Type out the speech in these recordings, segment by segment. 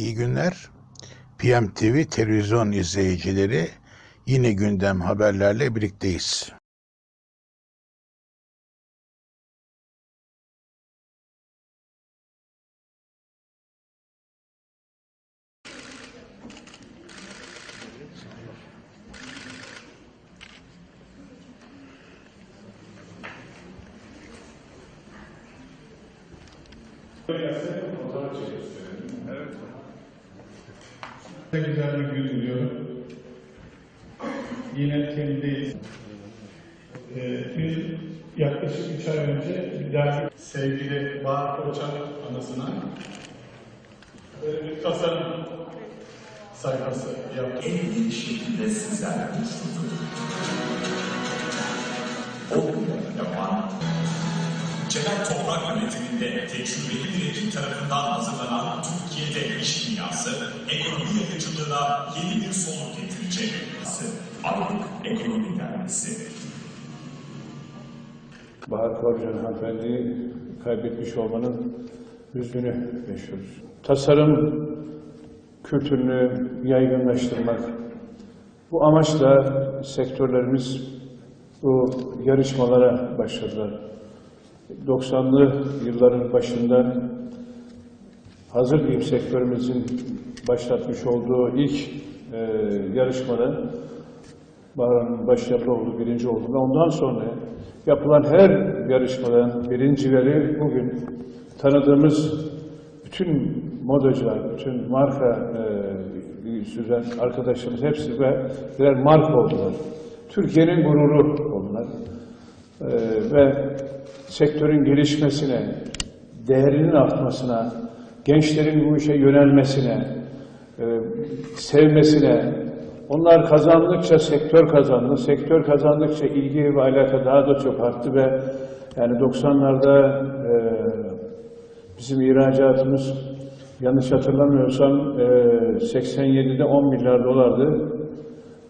İyi günler. PMTV televizyon izleyicileri yine gündem haberlerle birlikteyiz. Ne güzel bir gün diliyorum. Yine temindeyiz. Ee, biz yaklaşık üç ay önce bir sevgili Bahar Koçak anısına böyle bir tasarım sayfası yaptık. en iyi şekilde sizlerle buluşturduk. Okullarına devam. Celal Toprak yönetiminde tecrübeli bir tarafından hazırlanan Türkiye'de iş dünyası, ekonomi yapıcılığına yeni bir soluk getirecek. Aralık Ekonomi Dergisi. Bahar Korcan hanımefendiyi kaybetmiş olmanın üzgünü yaşıyoruz. Tasarım kültürünü yaygınlaştırmak. Bu amaçla sektörlerimiz bu yarışmalara başladılar. 90'lı yılların başında hazır giyim sektörümüzün başlatmış olduğu ilk e, yarışmada Bahar'ın başarılı oldu, birinci oldu ve ondan sonra yapılan her yarışmadan birincileri bugün tanıdığımız bütün modacılar, bütün marka e, süren arkadaşlarımız hepsi ve birer marka oldular. Türkiye'nin gururu oldular. E, ve sektörün gelişmesine, değerinin artmasına, gençlerin bu işe yönelmesine, e, sevmesine, onlar kazandıkça sektör kazandı, sektör kazandıkça ilgi ve alaka daha da çok arttı ve yani 90'larda e, bizim ihracatımız yanlış hatırlamıyorsam e, 87'de 10 milyar dolardı.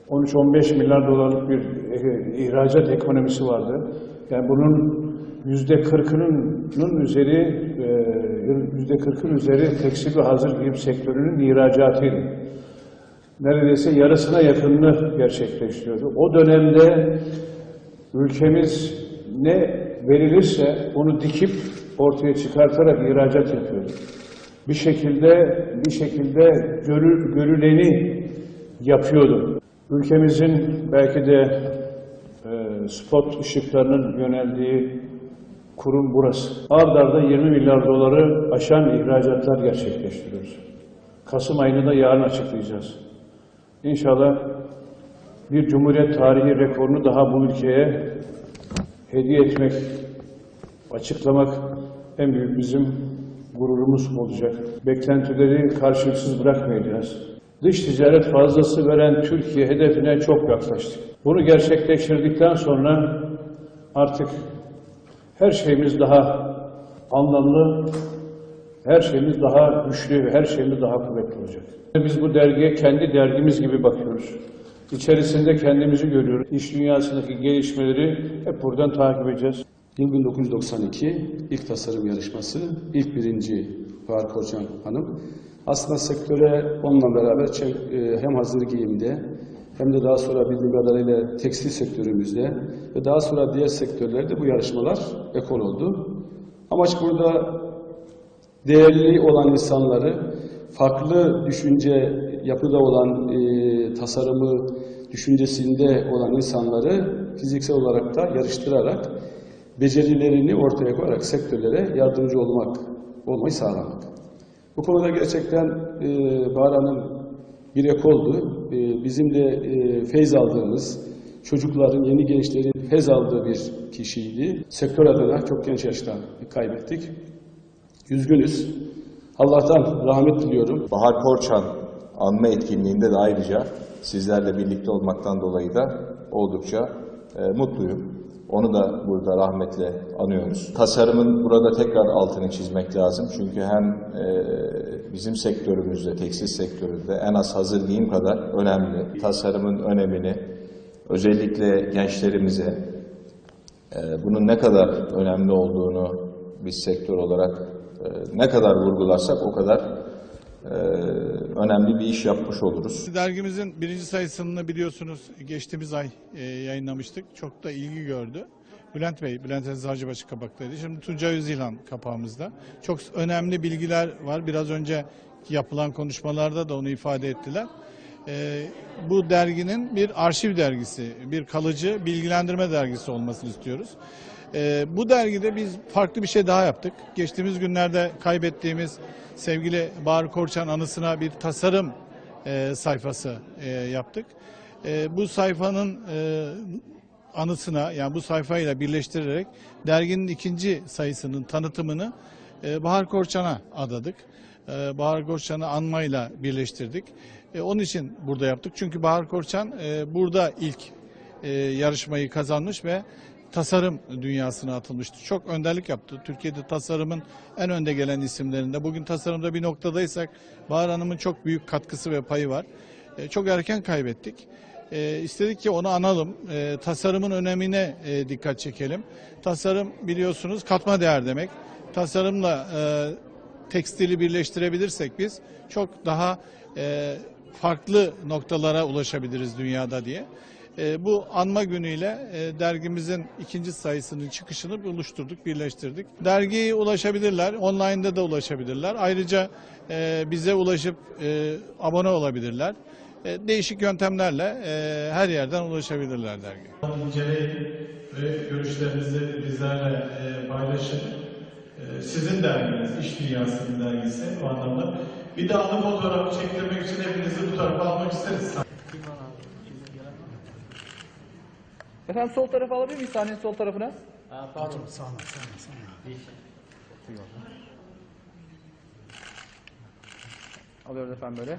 13-15 milyar dolarlık bir e, ihracat ekonomisi vardı. Yani bunun yüzde kırkının üzeri, e, yüzde kırkın üzeri tekstil ve hazır giyim sektörünün ihracatıydı. Neredeyse yarısına yakınını gerçekleştiriyordu. O dönemde ülkemiz ne verilirse onu dikip ortaya çıkartarak ihracat yapıyordu. Bir şekilde bir şekilde görü, görüleni yapıyordu. Ülkemizin belki de e, spot ışıklarının yöneldiği kurum burası. Ard arda 20 milyar doları aşan ihracatlar gerçekleştiriyoruz. Kasım ayını da yarın açıklayacağız. İnşallah bir Cumhuriyet tarihi rekorunu daha bu ülkeye hediye etmek, açıklamak en büyük bizim gururumuz olacak. Beklentileri karşılıksız bırakmayacağız. Dış ticaret fazlası veren Türkiye hedefine çok yaklaştık. Bunu gerçekleştirdikten sonra artık her şeyimiz daha anlamlı, her şeyimiz daha güçlü her şeyimiz daha kuvvetli olacak. Biz bu dergiye kendi dergimiz gibi bakıyoruz. İçerisinde kendimizi görüyoruz. İş dünyasındaki gelişmeleri hep buradan takip edeceğiz. Yıl 1992 ilk tasarım yarışması, ilk birinci Bahar Korçan Hanım. Aslında sektöre onunla beraber e, hem hazır giyimde hem de daha sonra bildiğim kadarıyla tekstil sektörümüzde ve daha sonra diğer sektörlerde bu yarışmalar ekol oldu. Amaç burada değerli olan insanları, farklı düşünce yapıda olan e, tasarımı, düşüncesinde olan insanları fiziksel olarak da yarıştırarak becerilerini ortaya koyarak sektörlere yardımcı olmak, olmayı sağlamak. Bu konuda gerçekten e, Bahar bir ekoldu. E, bizim de e, feyz aldığımız, çocukların, yeni gençlerin feyz aldığı bir kişiydi. Sektör adına çok genç yaşta kaybettik. Üzgünüz. Allah'tan rahmet diliyorum. Bahar Korçan anma etkinliğinde de ayrıca sizlerle birlikte olmaktan dolayı da oldukça e, mutluyum. Onu da burada rahmetle anıyoruz. Tasarımın burada tekrar altını çizmek lazım. Çünkü hem e, bizim sektörümüzde, tekstil sektöründe en az hazır giyim kadar önemli. Tasarımın önemini özellikle gençlerimize e, bunun ne kadar önemli olduğunu biz sektör olarak e, ne kadar vurgularsak o kadar önemli bir iş yapmış oluruz. Dergimizin birinci sayısını biliyorsunuz geçtiğimiz ay e, yayınlamıştık. Çok da ilgi gördü. Bülent Bey, Bülent Eczacıbaşı kapaktaydı. Şimdi Tuncay Özilhan kapağımızda. Çok önemli bilgiler var. Biraz önce yapılan konuşmalarda da onu ifade ettiler. E, bu derginin bir arşiv dergisi, bir kalıcı bilgilendirme dergisi olmasını istiyoruz. E, bu dergide biz farklı bir şey daha yaptık. Geçtiğimiz günlerde kaybettiğimiz sevgili Bahar Korçan anısına bir tasarım e, sayfası e, yaptık. E, bu sayfanın e, anısına yani bu sayfayla birleştirerek derginin ikinci sayısının tanıtımını e, Bahar Korçan'a adadık. E, Bahar Korçan'ı anmayla birleştirdik. E, onun için burada yaptık. Çünkü Bahar Korçan e, burada ilk e, yarışmayı kazanmış ve tasarım dünyasına atılmıştı. Çok önderlik yaptı. Türkiye'de tasarımın en önde gelen isimlerinde. Bugün tasarımda bir noktadaysak Bahar Hanım'ın çok büyük katkısı ve payı var. E, çok erken kaybettik. E, istedik ki onu analım. E, tasarımın önemine e, dikkat çekelim. Tasarım biliyorsunuz katma değer demek. Tasarımla e, tekstili birleştirebilirsek biz çok daha e, farklı noktalara ulaşabiliriz dünyada diye. E, bu anma günüyle e, dergimizin ikinci sayısının çıkışını oluşturduk, birleştirdik. Dergiye ulaşabilirler, online'da da ulaşabilirler. Ayrıca e, bize ulaşıp e, abone olabilirler. Değişik yöntemlerle her yerden ulaşabilirler dergiye. İnceleyin ve görüşlerinizi bizlerle paylaşın. Sizin derginiz, İş Dünyası'nın dergisi o anlamda. Bir de anı fotoğrafı çektirmek için hepinizi bu tarafa almak isteriz. Efendim sol tarafa alabilir miyiz sahnenin sol tarafına? Hocam sağ olun, sağ olun, sağ olun. Alıyoruz efendim böyle.